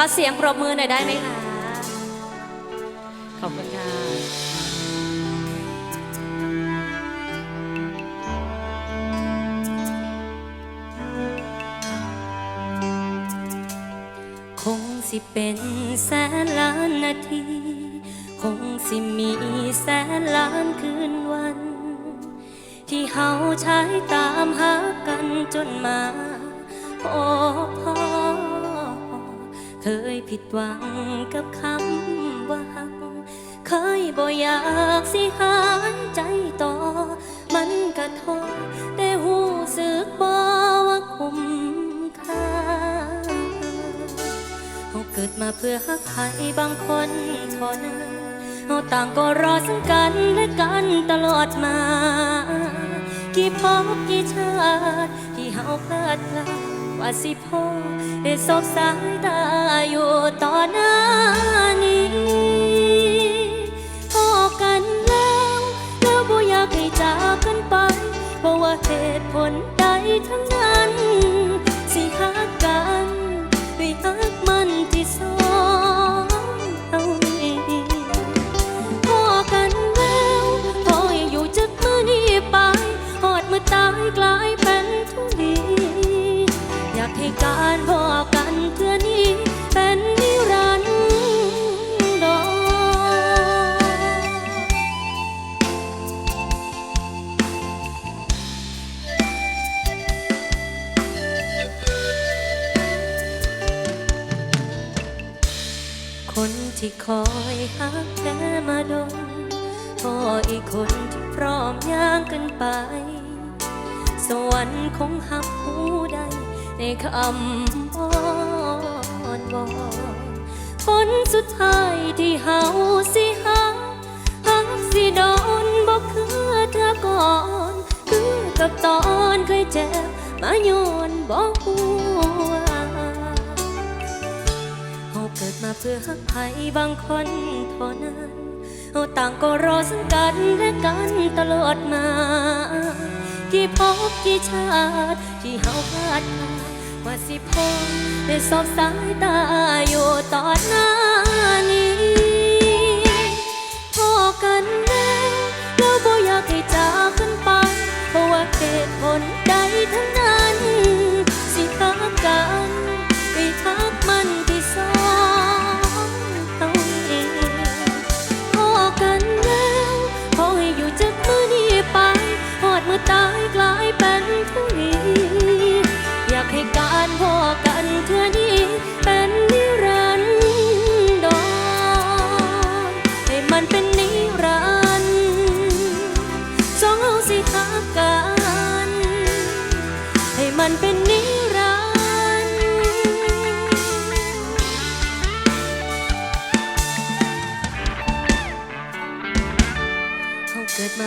ก็เสียงปรบมือหน่อยได้ไหมคะ ขอบคุณค่ะคงสิเป็นแสนล้านนาที คงสิมีแสนล้านคืนวัน ที่เฮาใช้ตามหากันจนมาพบพอ เคยผิดหวังกับคำว่าหัก เคยบ่อยากสิหายใจต่อ มันกระทอแต่หูสึกบ่ว่าคุ้มค่าเราเกิดมาเพื่อหักใครบางคนเท่านั้นเราต่างก็รอซึ่งกันและกันตลอดมา กี่พบกี่ชาติที่เฮาพลาดพลาด ว่าสิพอได้สบสายตาอยู่ต่อหน้านี้พอกันแล้วแล้วบ่อยากให้จากกันไปเพราะว่าเหตุผลใดทั้งนั้น สิหักกันด้วยหักมันที่สอ อยหักแค่มาดนพ่ออีกคนที่พร้อมย่างกันไป สวรรค์คงหักผู้ใดในคำอ้อนวอนคนสุดท้ายที่เฮาสิหักหักสิโดนบอกคือเธอก่อน คือกับตอนเคยเจ็บมาโยนบอกหัว เกิดมาเพื่อหักใครบางคนเท่านั้นเราต่างก็รอซึ่งกันและกันตลอดมา กี่พบกี่ชาติ ที่เฮาพลาดพาดว่าสิพบได้สอบสายตาอยู่ตอนหน้านี้พอกันแล้วแล้วบ่อยากให้จากกันไป เพราะว่าเหตุผลใด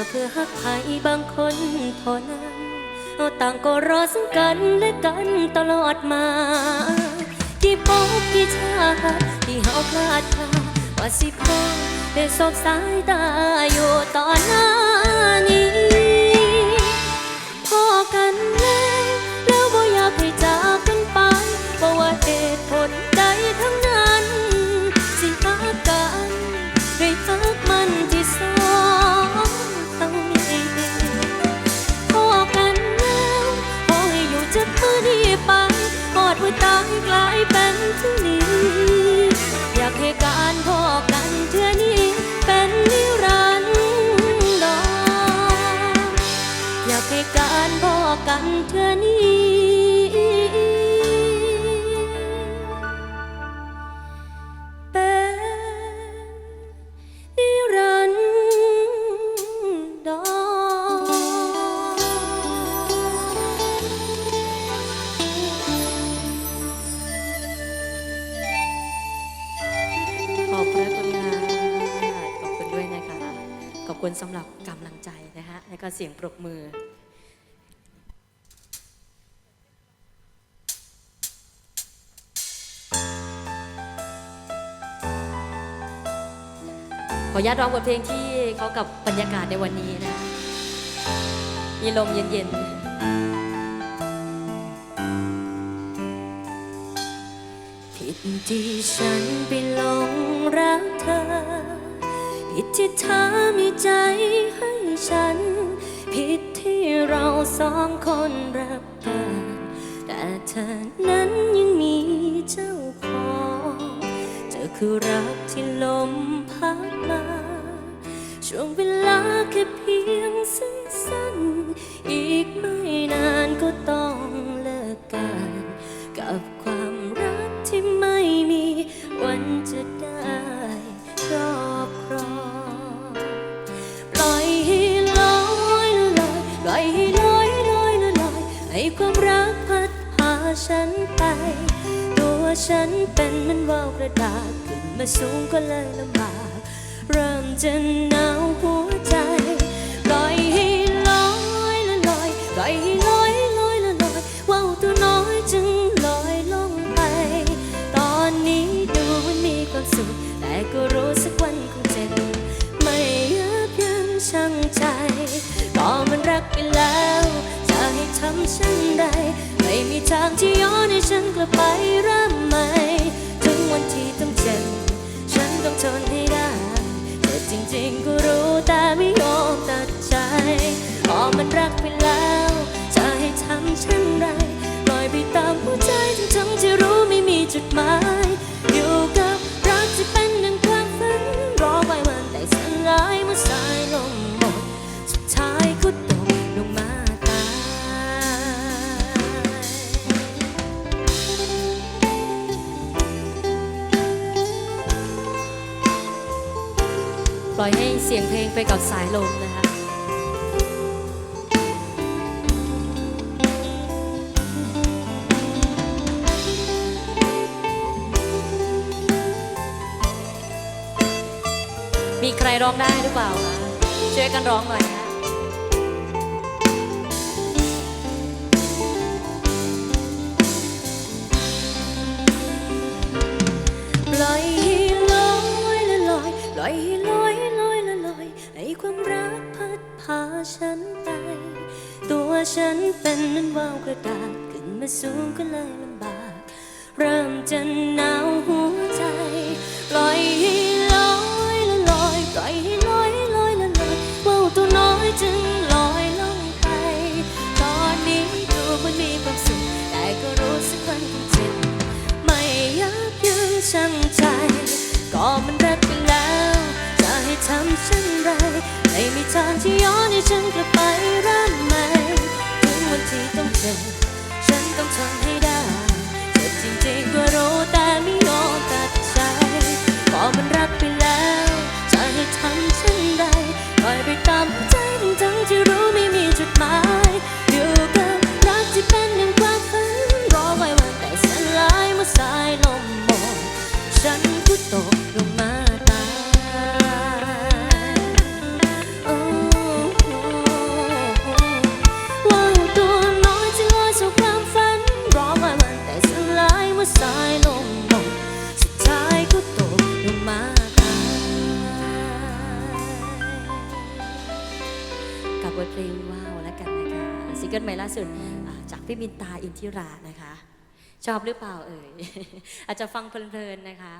เขาเพื่อหักใครบางคนเท่านั้นเราต่างก็รอซึ่งกันและกันตลอดมา ที่พบที่ชาติที่เฮาพลาดพลาว่าสิพอได้สบสายตาอยู่ตอนหน้านี้ คุณสำหรับกำลังใจนะฮะและก็เสียงปรบมือ ขออนุญาตร้องบทเพลงที่เขากับบรรยากาศในวันนี้นะ มีลมเย็นๆ ผิดที่ฉันไปหลงรักเธอ ผิดที่เธอมีใจให้ฉัน ผิดที่เราสองคนรับปากแต่เธอนั้นยังมีเจ้าของเธอคือรักที่ลมพัดมา ช่วงเวลาแค่เพียงสั้นๆอีกไม่นานก็ต้อง ความรักพัดพาฉันไป ตัวฉันเป็นมันว่าวกระดาษขึ้นมาสูงก็เลยลำบากเริ่มจะหนาวหัวใจ ทำเช่นใด ไม่มีทางที่ย้อนให้ฉันกลับไปเริ่มใหม่ถึงวันที่ต้องเจ็บฉันต้องทนให้ได้แต่จริงๆก็รู้แต่ไม่ยอมตัดใจพอมันรักไปแล้ว จะให้ทำเช่นไรปล่อยไปตามหัวใจทั้งๆที่รู้ไม่มีจุดหมาย ล่อยให้เสียงเพลงไปกับสายลมนะคะมีใครร้องได้หรือเปล่าคะช่วยกันร้องหน่อยนะ ฉันเป็นเหมันว่าวกระดาษขึ้นมาสูงก็เลยลำบาก เริ่มจะหนาวหัวใจปล่อยให้ลอยละลอยปล่อยให้ลอยลอยละลอยว่าวตัวน้อยจึงลอยลงไป ตอนนี้ดูมันมีความสุขแต่ก็รู้สึกวันคงเจ็บไม่ยับยั้งชั่งใจ ก็มันรักไปแล้ว จะให้ทำเช่นไรไม่มีทางที่ย้อนให้ฉันกลับ เกิลใหม่ล่าสุดจากพี่มินตาอินทิรานะคะ ชอบหรือเปล่าเอ่ยอาจจะฟังเพลินๆนะคะ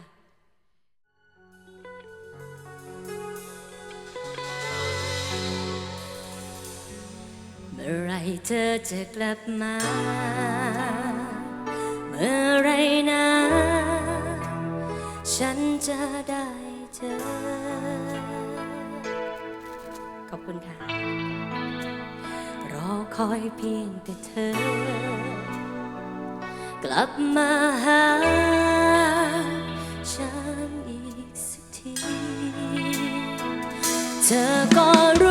เมื่อไรเธอจะกลับมา เมื่อไรนะ ฉันจะได้เจอ ขอบคุณค่ะ รอคอยเพียงแต่เธอ กลับมาหาฉันอีกสักที เธอก็รู้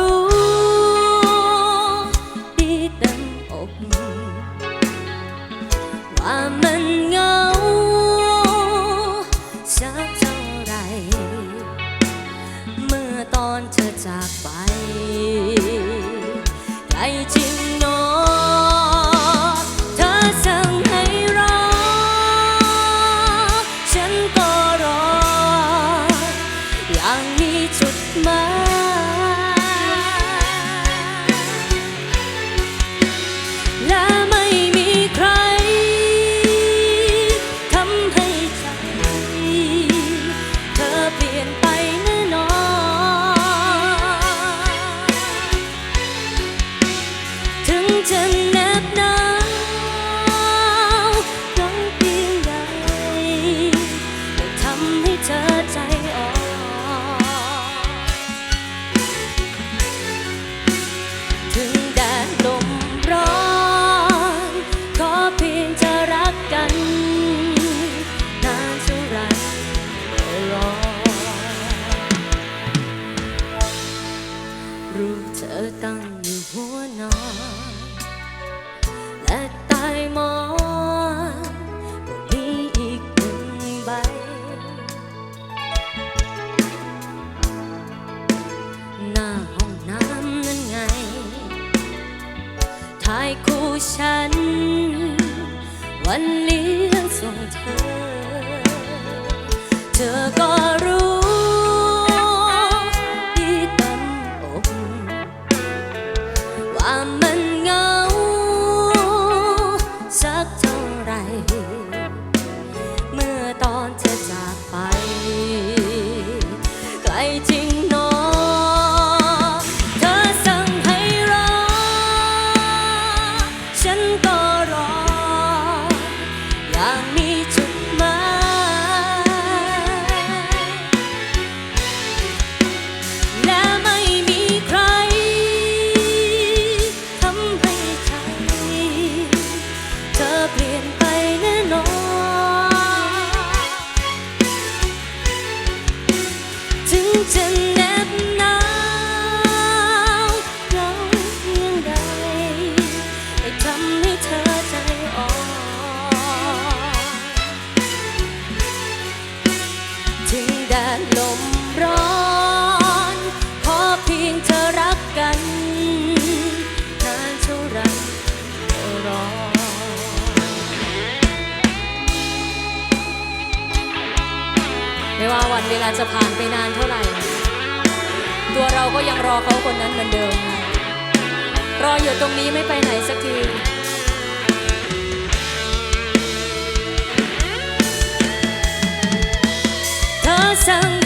ฉัน วันเลี้ จะผ่านไปนานเท่าไหร่ ตัวเราก็ยังรอเขาคนนั้นเหมือนเดิม รออยู่ตรงนี้ไม่ไปไหนสักทีเธอสั่ง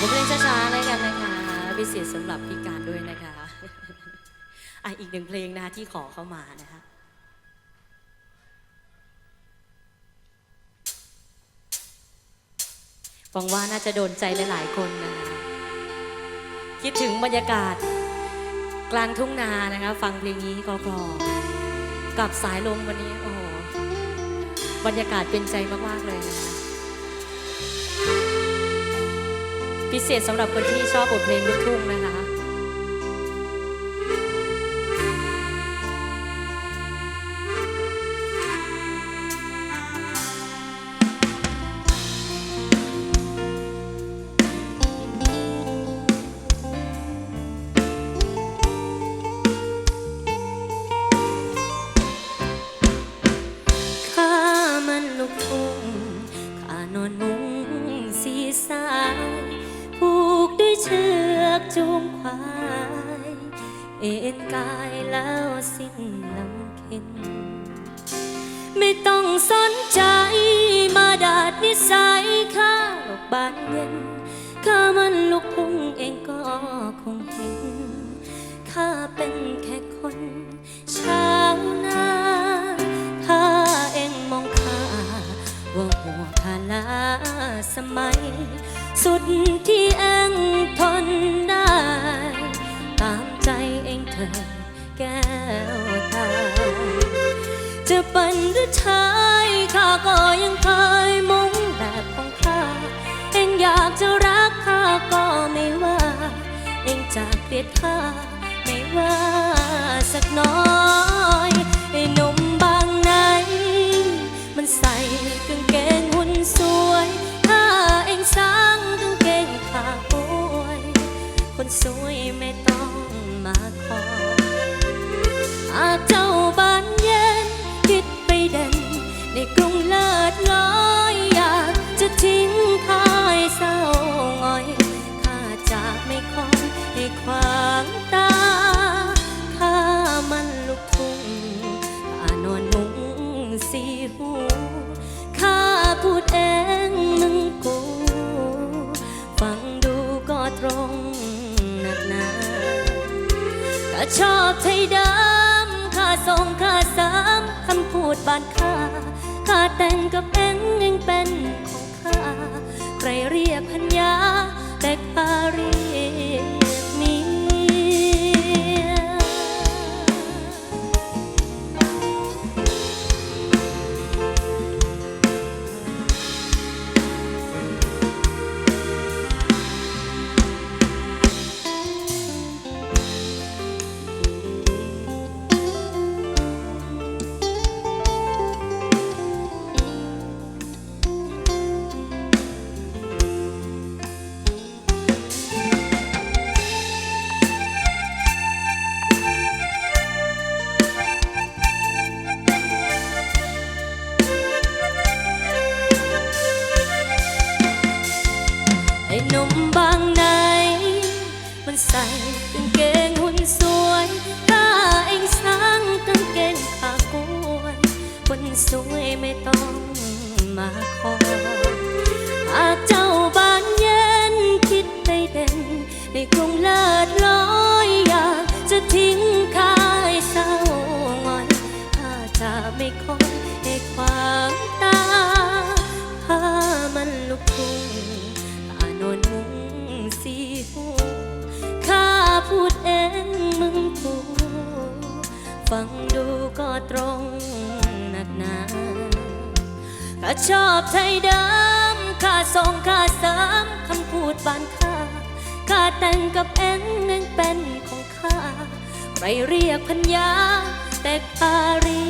บคุณเพลงช้าๆเลยกันนะคะพิเศษสำหรับพี่การด้วยนะคะอะอีกหนึ่งเพลงนะคะที่ขอเข้ามานะคะหวังว่าน่าจะโดนใจหลายๆคนนะคะคิดถึงบรรยากาศ กลางทุ่งนานะคะ ฟังเพลงนี้ก็กรอกับสายลมวันนี้โอ้โหบรรยากาศเป็นใจมาก ๆ เลยนะคะ พิเศษสำหรับคนที่ชอบบทเพลงลูกทุ่งนะคะ สนใจมาดาดนิสัยข้าหลกบานเย็นข้ามันลูกพุ่งเองก็คงเห็นข้าเป็นแค่คนชาวนาถ้าเองมองข้าว่าหัวคาลาสมัย สุดที่เองทนได้ ตามใจเองเธอแก้วตา จะเป็นหรือชายข้าก็ยังเคยมุ่งแบบของข้าเองอยากจะรักข้าก็ไม่ว่า เองจากเกลียดข้าไม่ว่าสักน้อย ไอ้หนุ่มบางไหน มันใส่กางเกงหุ่นสวยถ้าเองสั่งกางเกงขากวนคนสวยไม่ต้องมาคอยหากเจ้าบานเย็นคิดไปเด่นในกรุงเลิศลอยอยากจะทิ้งคายเศร้าหงอยถ้าจะไม่คอ พูดเองมึงกูฟังดูก็ตรงหนักหนาข้าชอบไทยดำข้าส่งข้าสามคำพูดบานข้าข้าแต่งกับเอ็งนึงเป็นของข้าใครเรียกพัญญาแต่พารี